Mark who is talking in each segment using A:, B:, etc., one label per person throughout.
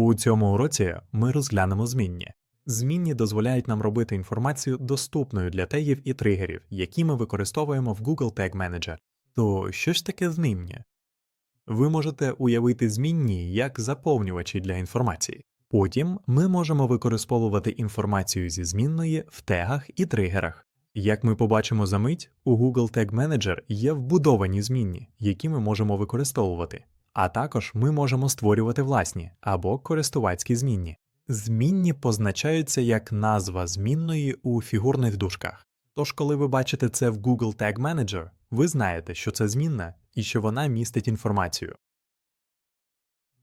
A: У цьому уроці ми розглянемо змінні. Змінні дозволяють нам робити інформацію доступною для тегів і тригерів, які ми використовуємо в Google Tag Manager. То що ж таке змінні? Ви можете уявити змінні як заповнювачі для інформації. Потім ми можемо використовувати інформацію зі змінної в тегах і тригерах. Як ми побачимо за мить, у Google Tag Manager є вбудовані змінні, які ми можемо використовувати. А також ми можемо створювати власні або користувацькі змінні. Змінні позначаються як назва змінної у фігурних дужках. Тож, коли ви бачите це в Google Tag Manager, ви знаєте, що це змінна і що вона містить інформацію.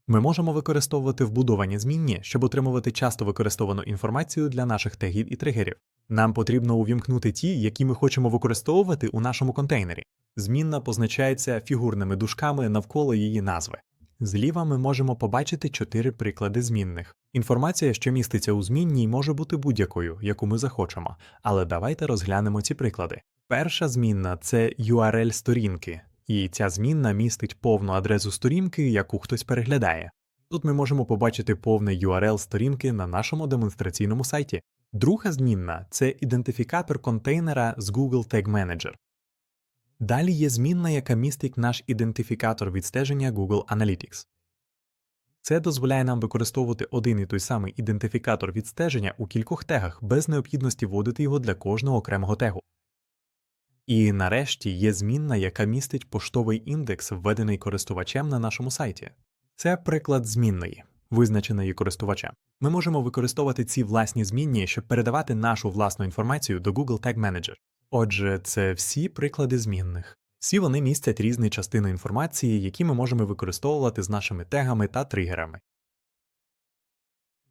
A: Ми можемо використовувати вбудовані змінні, щоб отримувати часто використовану інформацію для наших тегів і тригерів. Нам потрібно увімкнути ті, які ми хочемо використовувати у нашому контейнері. Змінна позначається фігурними дужками навколо її назви. Зліва ми можемо побачити чотири приклади змінних. Інформація, що міститься у змінній, може бути будь-якою, яку ми захочемо, але давайте розглянемо ці приклади. Перша змінна це URL сторінки, і ця змінна містить повну адресу сторінки, яку хтось переглядає. Тут ми можемо побачити повний URL сторінки на нашому демонстраційному сайті. Друга змінна це ідентифікатор контейнера з Google Tag Manager. Далі є змінна, яка містить наш ідентифікатор відстеження Google Analytics. Це дозволяє нам використовувати один і той самий ідентифікатор відстеження у кількох тегах без необхідності вводити його для кожного окремого тегу. І нарешті є змінна, яка містить поштовий індекс, введений користувачем на нашому сайті. Це приклад змінної, визначеної користувачем. Ми можемо використовувати ці власні змінні, щоб передавати нашу власну інформацію до Google Tag Manager. Отже, це всі приклади змінних. Всі вони містять різні частини інформації, які ми можемо використовувати з нашими тегами та тригерами.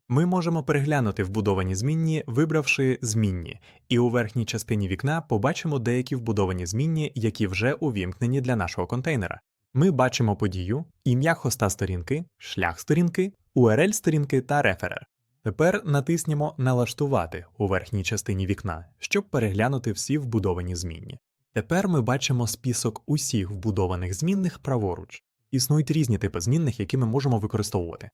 A: Ми можемо переглянути вбудовані змінні, вибравши змінні, і у верхній частині вікна побачимо деякі вбудовані змінні, які вже увімкнені для нашого контейнера. Ми бачимо подію, ім'я хоста сторінки, шлях сторінки, URL сторінки та реферер. Тепер натиснемо Налаштувати у верхній частині вікна, щоб переглянути всі вбудовані змінні. Тепер ми бачимо список усіх вбудованих змінних праворуч. Існують різні типи змінних, які ми можемо використовувати.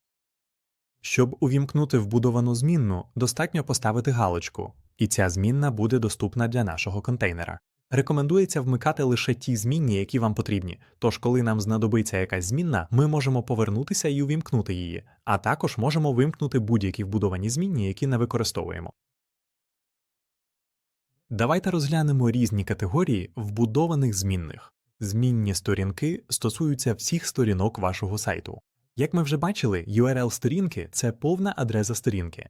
A: Щоб увімкнути вбудовану змінну, достатньо поставити галочку, і ця змінна буде доступна для нашого контейнера. Рекомендується вмикати лише ті змінні, які вам потрібні, тож коли нам знадобиться якась змінна, ми можемо повернутися і увімкнути її, а також можемо вимкнути будь-які вбудовані змінні, які не використовуємо. Давайте розглянемо різні категорії вбудованих змінних. Змінні сторінки стосуються всіх сторінок вашого сайту. Як ми вже бачили, URL сторінки це повна адреса сторінки.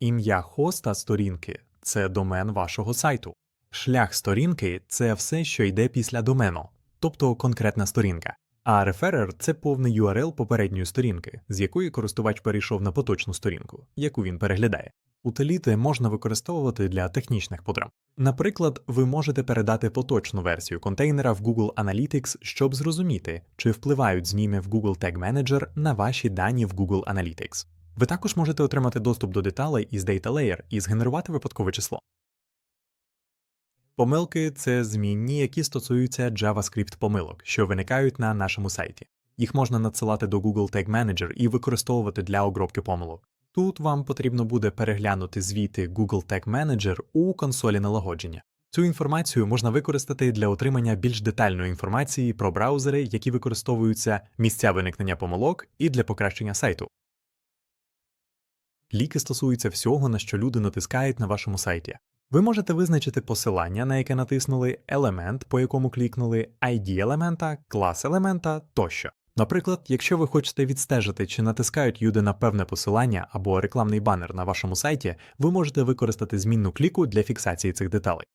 A: Ім'я хоста сторінки це домен вашого сайту. Шлях сторінки це все, що йде після домену, тобто конкретна сторінка. А реферер це повний URL попередньої сторінки, з якої користувач перейшов на поточну сторінку, яку він переглядає. Утиліти можна використовувати для технічних потреб. Наприклад, ви можете передати поточну версію контейнера в Google Analytics, щоб зрозуміти, чи впливають зміни в Google Tag Manager на ваші дані в Google Analytics. Ви також можете отримати доступ до деталей із Data Layer і згенерувати випадкове число. Помилки це змінні, які стосуються JavaScript помилок, що виникають на нашому сайті. Їх можна надсилати до Google Tag Manager і використовувати для обробки помилок. Тут вам потрібно буде переглянути звіти Google Tag Manager у консолі налагодження. Цю інформацію можна використати для отримання більш детальної інформації про браузери, які використовуються місця виникнення помилок, і для покращення сайту. Ліки стосуються всього, на що люди натискають на вашому сайті. Ви можете визначити посилання, на яке натиснули, елемент, по якому клікнули, ID елемента, клас елемента тощо. Наприклад, якщо ви хочете відстежити, чи натискають люди на певне посилання або рекламний банер на вашому сайті, ви можете використати змінну кліку для фіксації цих деталей.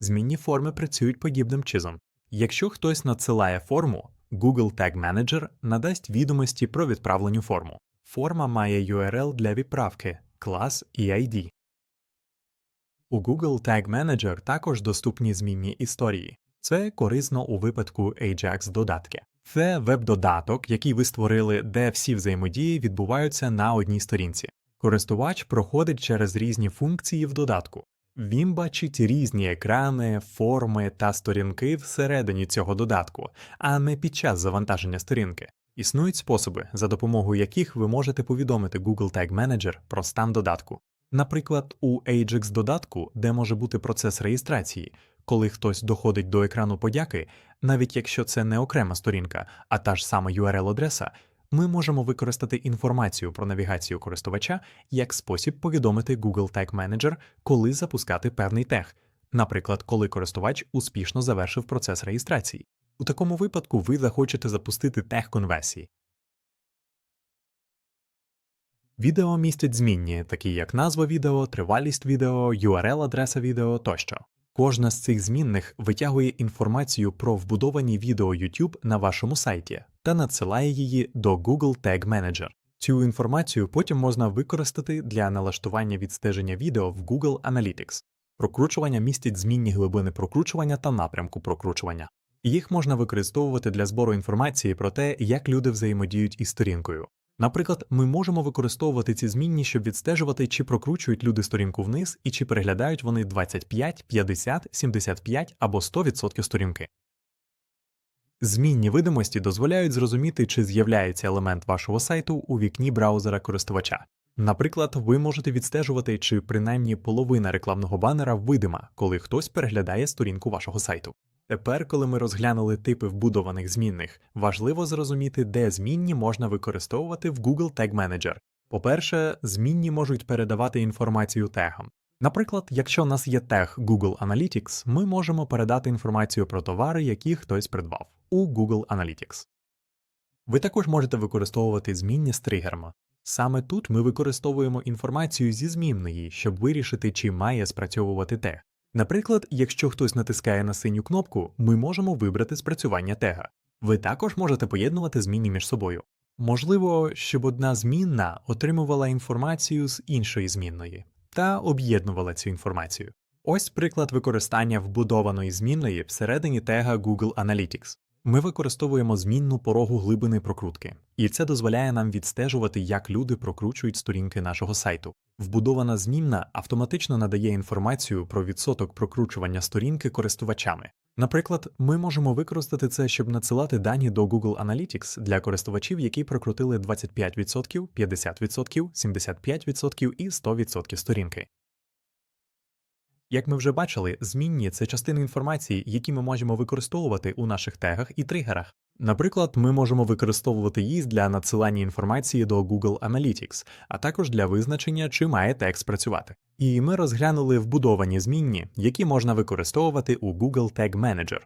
A: Змінні форми працюють подібним чином. Якщо хтось надсилає форму, Google Tag Manager надасть відомості про відправлену форму. Форма має URL для відправки, клас і ID. У Google Tag Manager також доступні змінні історії. Це корисно у випадку Ajax додатки. Це веб-додаток, який ви створили, де всі взаємодії відбуваються на одній сторінці. Користувач проходить через різні функції в додатку. Він бачить різні екрани, форми та сторінки всередині цього додатку, а не під час завантаження сторінки. Існують способи, за допомогою яких ви можете повідомити Google Tag Manager про стан додатку. Наприклад, у Ajax додатку, де може бути процес реєстрації, коли хтось доходить до екрану подяки, навіть якщо це не окрема сторінка, а та ж сама URL-адреса, ми можемо використати інформацію про навігацію користувача як спосіб повідомити Google Tag Manager, коли запускати певний тег, наприклад, коли користувач успішно завершив процес реєстрації. У такому випадку ви захочете запустити тег конверсії. Відео містять змінні, такі як назва відео, тривалість відео, URL-адреса відео тощо. Кожна з цих змінних витягує інформацію про вбудовані відео YouTube на вашому сайті та надсилає її до Google Tag Manager. Цю інформацію потім можна використати для налаштування відстеження відео в Google Analytics. Прокручування містять змінні глибини прокручування та напрямку прокручування. Їх можна використовувати для збору інформації про те, як люди взаємодіють із сторінкою. Наприклад, ми можемо використовувати ці змінні, щоб відстежувати, чи прокручують люди сторінку вниз і чи переглядають вони 25, 50, 75 або 100% сторінки. Змінні видимості дозволяють зрозуміти, чи з'являється елемент вашого сайту у вікні браузера користувача. Наприклад, ви можете відстежувати, чи принаймні половина рекламного банера видима, коли хтось переглядає сторінку вашого сайту. Тепер, коли ми розглянули типи вбудованих змінних, важливо зрозуміти, де змінні можна використовувати в Google Tag Manager. По-перше, змінні можуть передавати інформацію тегам. Наприклад, якщо у нас є тег Google Analytics, ми можемо передати інформацію про товари, які хтось придбав у Google Analytics. Ви також можете використовувати змінні з тригерами. Саме тут ми використовуємо інформацію зі змінної, щоб вирішити, чи має спрацьовувати тег. Наприклад, якщо хтось натискає на синю кнопку, ми можемо вибрати спрацювання тега. Ви також можете поєднувати змінні між собою. Можливо, щоб одна змінна отримувала інформацію з іншої змінної та об'єднувала цю інформацію. Ось приклад використання вбудованої змінної всередині тега Google Analytics. Ми використовуємо змінну порогу глибини прокрутки, і це дозволяє нам відстежувати, як люди прокручують сторінки нашого сайту. Вбудована змінна автоматично надає інформацію про відсоток прокручування сторінки користувачами. Наприклад, ми можемо використати це, щоб надсилати дані до Google Analytics для користувачів, які прокрутили 25%, 50%, 75% і 100% сторінки. Як ми вже бачили, змінні це частини інформації, які ми можемо використовувати у наших тегах і тригерах. Наприклад, ми можемо використовувати їх для надсилання інформації до Google Analytics, а також для визначення, чи має тег спрацювати. І ми розглянули вбудовані змінні, які можна використовувати у Google Tag Manager.